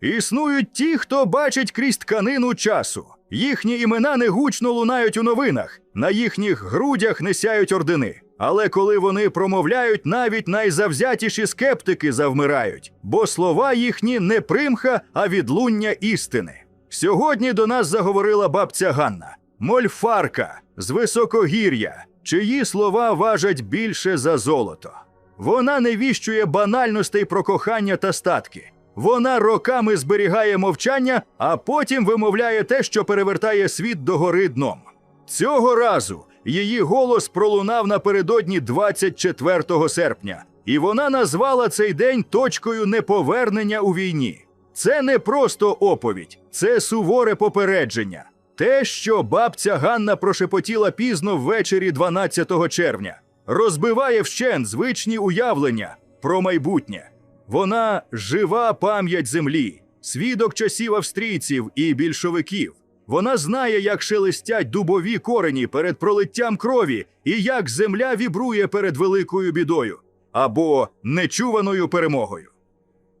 Існують ті, хто бачить крізь тканину часу. Їхні імена не гучно лунають у новинах, на їхніх грудях не сяють ордени. Але коли вони промовляють, навіть найзавзятіші скептики завмирають, бо слова їхні не примха, а відлуння істини. Сьогодні до нас заговорила бабця Ганна, мольфарка з високогір'я, чиї слова важать більше за золото. Вона не віщує банальностей про кохання та статки. Вона роками зберігає мовчання, а потім вимовляє те, що перевертає світ догори дном. Цього разу її голос пролунав напередодні 24 серпня, і вона назвала цей день точкою неповернення у війні. Це не просто оповідь, це суворе попередження. Те, що бабця Ганна прошепотіла пізно ввечері 12 червня, розбиває вщент звичні уявлення про майбутнє. Вона жива пам'ять землі, свідок часів австрійців і більшовиків. Вона знає, як шелестять дубові корені перед пролиттям крові і як земля вібрує перед великою бідою або нечуваною перемогою.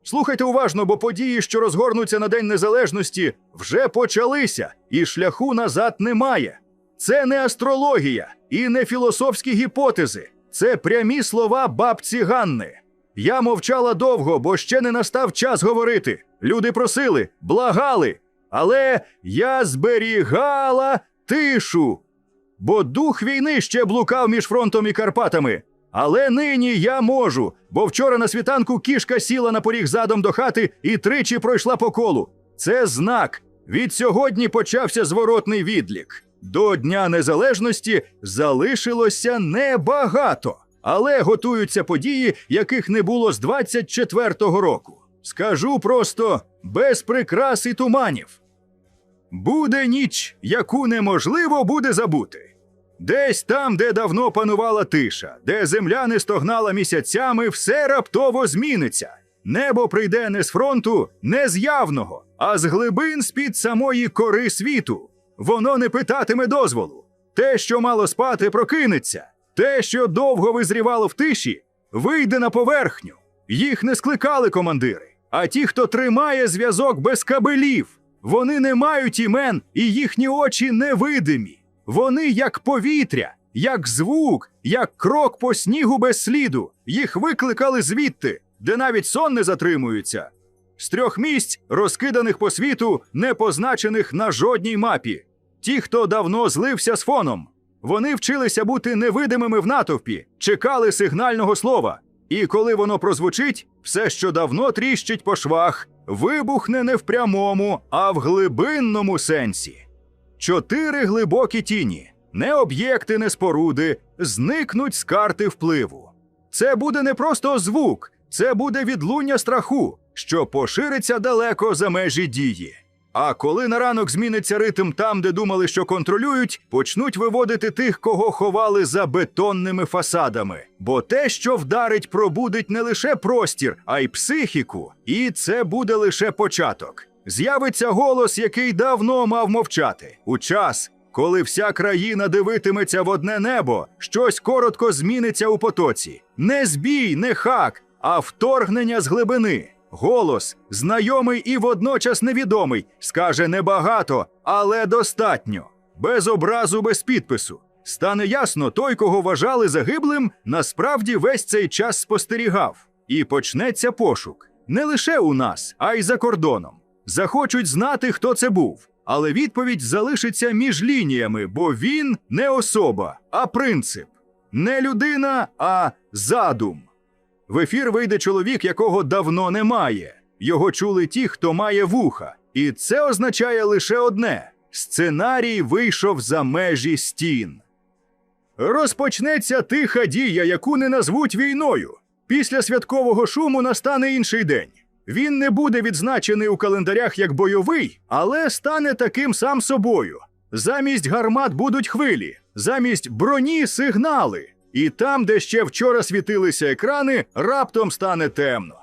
Слухайте уважно, бо події, що розгорнуться на День Незалежності, вже почалися, і шляху назад немає. Це не астрологія і не філософські гіпотези, це прямі слова бабці Ганни. Я мовчала довго, бо ще не настав час говорити. Люди просили, благали, але я зберігала тишу. Бо дух війни ще блукав між фронтом і Карпатами. Але нині я можу, бо вчора на світанку кішка сіла на поріг задом до хати і тричі пройшла по колу. Це знак. Від сьогодні почався зворотний відлік. До Дня Незалежності залишилося небагато, але готуються події, яких не було з 24-го року. Скажу просто без прикрас і туманів. Буде ніч, яку неможливо буде забути. Десь там, де давно панувала тиша, де земля не стогнала місяцями, все раптово зміниться. Небо прийде не з фронту, не з явного, а з глибин з-під самої кори світу. Воно не питатиме дозволу. Те, що мало спати, прокинеться. Те, що довго визрівало в тиші, вийде на поверхню. Їх не скликали командири, а ті, хто тримає зв'язок без кабелів. Вони не мають імен, і їхні очі невидимі. Вони як повітря, як звук, як крок по снігу без сліду. Їх викликали звідти, де навіть сон не затримується. З трьох місць, розкиданих по світу, не позначених на жодній мапі. Ті, хто давно злився з фоном. Вони вчилися бути невидимими в натовпі, чекали сигнального слова. І коли воно прозвучить, все, що давно тріщить по швах, вибухне не в прямому, а в глибинному сенсі. Чотири глибокі тіні, не об'єкти, не споруди, зникнуть з карти впливу. Це буде не просто звук, це буде відлуння страху, що пошириться далеко за межі дії. А коли на ранок зміниться ритм там, де думали, що контролюють, почнуть виводити тих, кого ховали за бетонними фасадами. Бо те, що вдарить, пробудить не лише простір, а й психіку. І це буде лише початок. З'явиться голос, який давно мав мовчати. У час, коли вся країна дивитиметься в одне небо, щось коротко зміниться у потоці. Не збій, не хак, а вторгнення з глибини. Голос, знайомий і водночас невідомий, скаже небагато, але достатньо. Без образу, без підпису. Стане ясно, той, кого вважали загиблим, насправді весь цей час спостерігав. І почнеться пошук не лише у нас, а й за кордоном. Захочуть знати, хто це був, але відповідь залишиться між лініями, бо він не особа, а принцип, не людина, а задум. В ефір вийде чоловік, якого давно немає. Його чули ті, хто має вуха. І це означає лише одне: сценарій вийшов за межі стін. Розпочнеться тиха дія, яку не назвуть війною. Після святкового шуму настане інший день. Він не буде відзначений у календарях як бойовий, але стане таким сам собою. Замість гармат будуть хвилі, замість броні сигнали. І там, де ще вчора світилися екрани, раптом стане темно.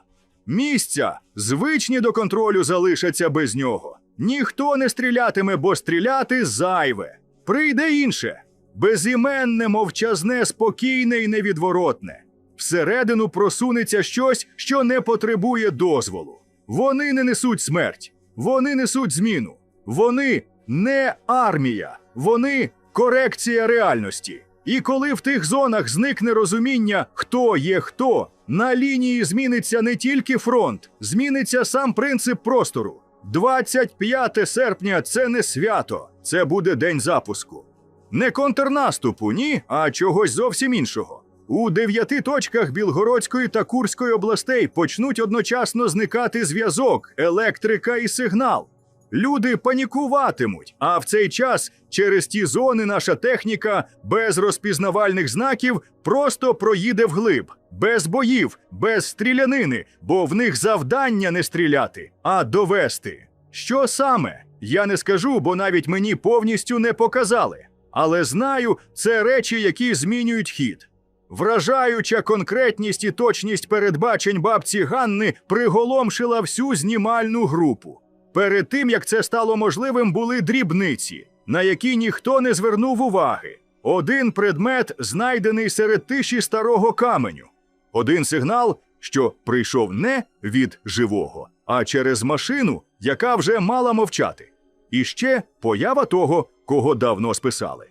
Місця, звичні до контролю, залишаться без нього. Ніхто не стрілятиме, бо стріляти зайве. Прийде інше безіменне, мовчазне, спокійне і невідворотне. Всередину просунеться щось, що не потребує дозволу. Вони не несуть смерть, вони несуть зміну. Вони не армія, вони корекція реальності. І коли в тих зонах зникне розуміння, хто є хто, на лінії зміниться не тільки фронт, зміниться сам принцип простору. 25 серпня це не свято, це буде день запуску. Не контрнаступу, ні, а чогось зовсім іншого. У дев'яти точках Білгородської та Курської областей почнуть одночасно зникати зв'язок, електрика і сигнал. Люди панікуватимуть, а в цей час через ті зони наша техніка без розпізнавальних знаків просто проїде вглиб, без боїв, без стрілянини, бо в них завдання не стріляти, а довести. Що саме? Я не скажу, бо навіть мені повністю не показали. Але знаю, це речі, які змінюють хід. Вражаюча конкретність і точність передбачень бабці Ганни приголомшила всю знімальну групу. Перед тим як це стало можливим, були дрібниці, на які ніхто не звернув уваги. Один предмет, знайдений серед тиші старого каменю, один сигнал, що прийшов не від живого, а через машину, яка вже мала мовчати. І ще поява того, кого давно списали.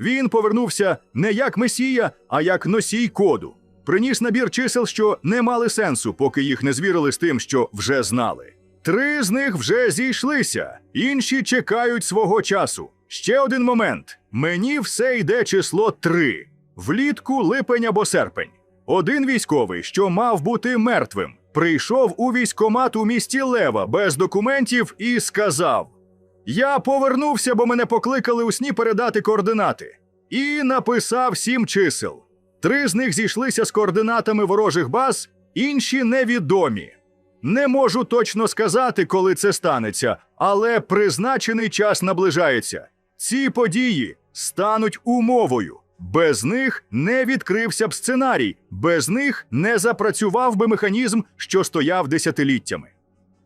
Він повернувся не як месія, а як носій коду. Приніс набір чисел, що не мали сенсу, поки їх не звірили з тим, що вже знали. Три з них вже зійшлися, інші чекають свого часу. Ще один момент: мені все йде число три влітку, липень або серпень. Один військовий, що мав бути мертвим, прийшов у військкомат у місті Лева без документів і сказав: Я повернувся, бо мене покликали у сні передати координати. І написав сім чисел. Три з них зійшлися з координатами ворожих баз, інші невідомі. Не можу точно сказати, коли це станеться, але призначений час наближається. Ці події стануть умовою. Без них не відкрився б сценарій, без них не запрацював би механізм, що стояв десятиліттями.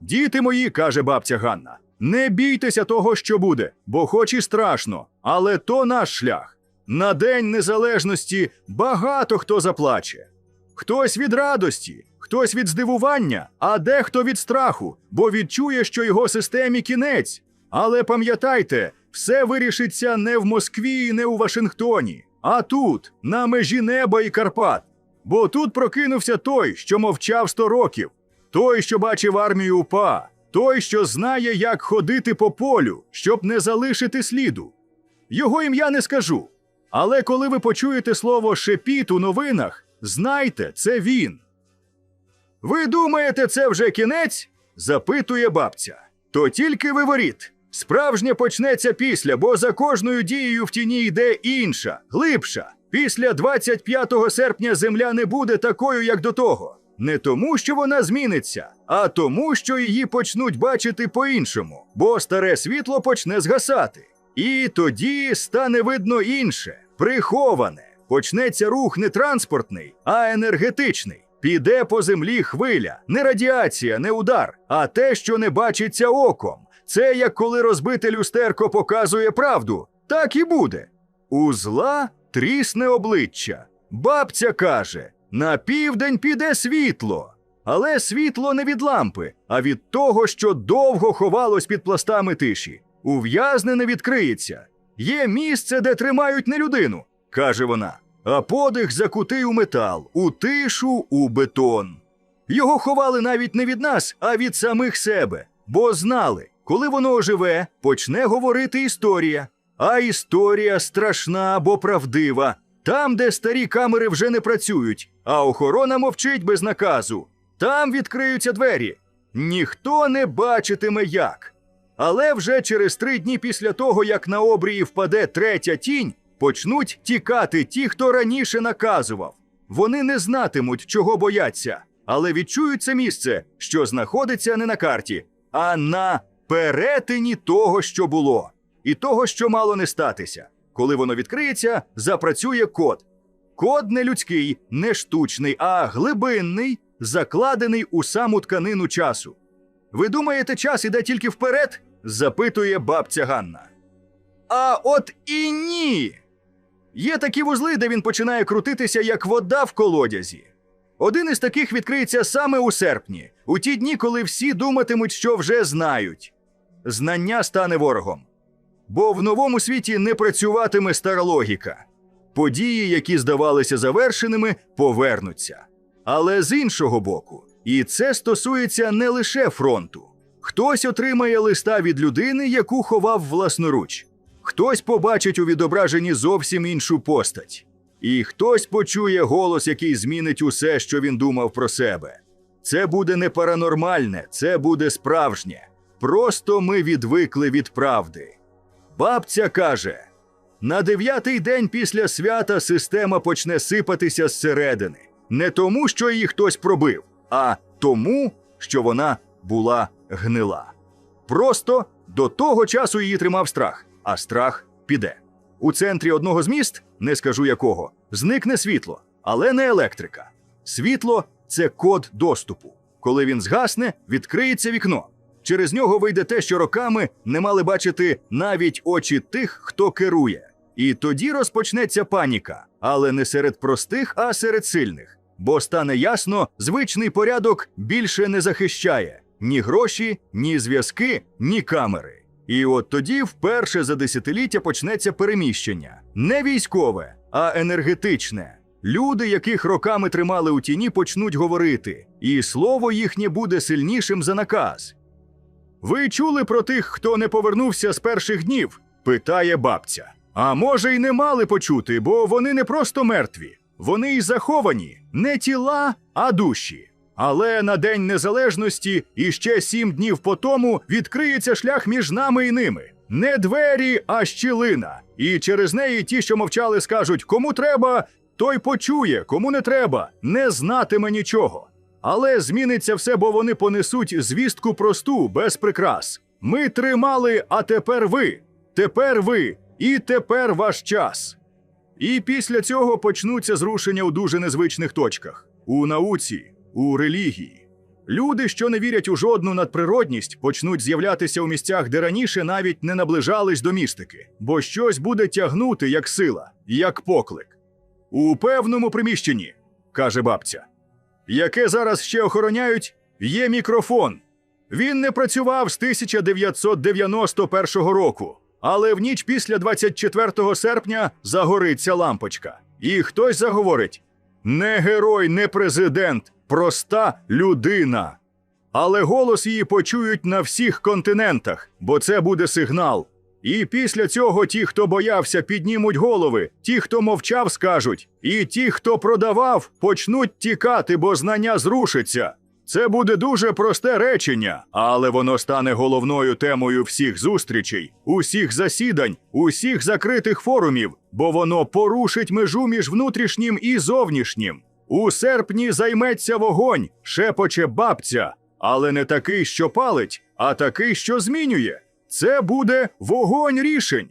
Діти мої, каже бабця Ганна, не бійтеся того, що буде, бо хоч і страшно, але то наш шлях. На День Незалежності багато хто заплаче. Хтось від радості, хтось від здивування, а дехто від страху, бо відчує, що його системі кінець. Але пам'ятайте, все вирішиться не в Москві і не у Вашингтоні, а тут, на межі неба і Карпат. Бо тут прокинувся той, що мовчав сто років, той, що бачив армію УПА, той, що знає, як ходити по полю, щоб не залишити сліду. Його ім'я не скажу. Але коли ви почуєте слово шепіт у новинах, знайте, це він. Ви думаєте, це вже кінець? запитує бабця. То тільки виворіт. Справжнє почнеться після, бо за кожною дією в тіні йде інша, глибша. Після 25 серпня земля не буде такою, як до того. Не тому, що вона зміниться, а тому, що її почнуть бачити по-іншому, бо старе світло почне згасати. І тоді стане видно інше, приховане. Почнеться рух не транспортний, а енергетичний. Піде по землі хвиля, не радіація, не удар, а те, що не бачиться оком. Це як коли розбите люстерко показує правду. Так і буде. У зла трісне обличчя. Бабця каже: на південь піде світло. Але світло не від лампи, а від того, що довго ховалось під пластами тиші. Ув'язнене відкриється. Є місце, де тримають не людину, каже вона. А подих закутий у метал, у тишу, у бетон. Його ховали навіть не від нас, а від самих себе, бо знали, коли воно оживе, почне говорити історія. А історія страшна бо правдива. Там, де старі камери вже не працюють, а охорона мовчить без наказу. Там відкриються двері. Ніхто не бачитиме як. Але вже через три дні після того, як на обрії впаде третя тінь, почнуть тікати ті, хто раніше наказував. Вони не знатимуть, чого бояться, але відчують це місце, що знаходиться не на карті, а на перетині того, що було, і того, що мало не статися. Коли воно відкриється, запрацює код. Код не людський, не штучний, а глибинний, закладений у саму тканину часу. Ви думаєте, час іде тільки вперед? запитує бабця Ганна. А от і ні. Є такі вузли, де він починає крутитися, як вода в колодязі. Один із таких відкриється саме у серпні, у ті дні, коли всі думатимуть, що вже знають. Знання стане ворогом. Бо в новому світі не працюватиме стара логіка. Події, які здавалися завершеними, повернуться. Але з іншого боку, і це стосується не лише фронту. Хтось отримає листа від людини, яку ховав власноруч. Хтось побачить у відображенні зовсім іншу постать. І хтось почує голос, який змінить усе, що він думав про себе. Це буде не паранормальне, це буде справжнє. Просто ми відвикли від правди. Бабця каже: на дев'ятий день після свята система почне сипатися зсередини. Не тому, що її хтось пробив, а тому, що вона була гнила. Просто до того часу її тримав страх, а страх піде. У центрі одного з міст, не скажу якого, зникне світло, але не електрика. Світло це код доступу. Коли він згасне, відкриється вікно. Через нього вийде те, що роками не мали бачити навіть очі тих, хто керує. І тоді розпочнеться паніка, але не серед простих, а серед сильних. Бо стане ясно, звичний порядок більше не захищає ні гроші, ні зв'язки, ні камери. І от тоді вперше за десятиліття почнеться переміщення не військове, а енергетичне. Люди, яких роками тримали у тіні, почнуть говорити, і слово їхнє буде сильнішим за наказ. Ви чули про тих, хто не повернувся з перших днів? питає бабця. А може, й не мали почути, бо вони не просто мертві, вони й заховані, не тіла, а душі. Але на День Незалежності і ще сім днів по тому відкриється шлях між нами і ними. Не двері, а щілина. І через неї ті, що мовчали, скажуть: кому треба, той почує, кому не треба, не знатиме нічого. Але зміниться все, бо вони понесуть звістку просту, без прикрас. Ми тримали, а тепер ви. Тепер ви, і тепер ваш час. І після цього почнуться зрушення у дуже незвичних точках: у науці, у релігії. Люди, що не вірять у жодну надприродність, почнуть з'являтися у місцях, де раніше навіть не наближались до містики, бо щось буде тягнути як сила, як поклик. У певному приміщенні, каже бабця, яке зараз ще охороняють, є мікрофон. Він не працював з 1991 року, але в ніч після 24 серпня загориться лампочка. І хтось заговорить: не герой, не президент, проста людина. Але голос її почують на всіх континентах, бо це буде сигнал. І після цього ті, хто боявся, піднімуть голови, ті, хто мовчав, скажуть, і ті, хто продавав, почнуть тікати, бо знання зрушиться. Це буде дуже просте речення, але воно стане головною темою всіх зустрічей, усіх засідань, усіх закритих форумів, бо воно порушить межу між внутрішнім і зовнішнім. У серпні займеться вогонь, шепоче бабця, але не такий, що палить, а такий, що змінює. Це буде вогонь рішень.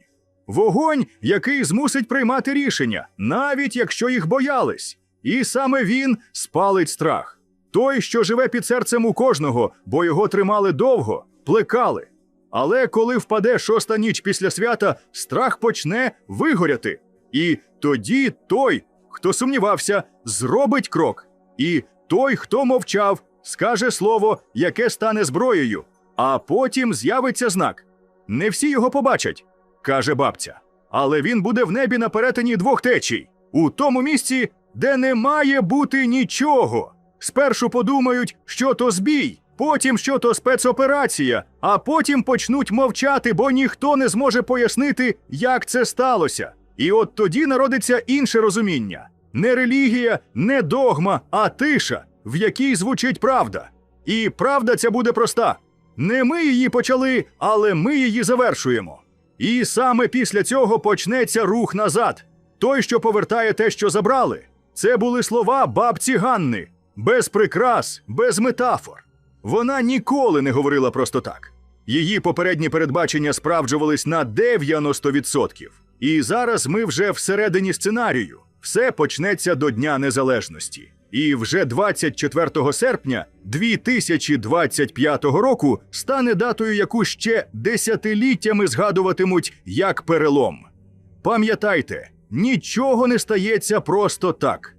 Вогонь, який змусить приймати рішення, навіть якщо їх боялись. І саме він спалить страх. Той, що живе під серцем у кожного, бо його тримали довго, плекали. Але коли впаде шоста ніч після свята, страх почне вигоряти. І тоді той, хто сумнівався, зробить крок. І той, хто мовчав, скаже слово, яке стане зброєю, а потім з'явиться знак. Не всі його побачать, каже бабця. Але він буде в небі на перетині двох течій, у тому місці, де не має бути нічого. Спершу подумають, що то збій, потім що то спецоперація, а потім почнуть мовчати, бо ніхто не зможе пояснити, як це сталося. І от тоді народиться інше розуміння: не релігія, не догма, а тиша, в якій звучить правда. І правда ця буде проста. Не ми її почали, але ми її завершуємо. І саме після цього почнеться рух назад. Той, що повертає те, що забрали. Це були слова бабці Ганни без прикрас, без метафор. Вона ніколи не говорила просто так. Її попередні передбачення справджувались на 90%. І зараз ми вже всередині сценарію. Все почнеться до Дня Незалежності. І вже 24 серпня 2025 року стане датою, яку ще десятиліттями згадуватимуть як перелом. Пам'ятайте, нічого не стається просто так.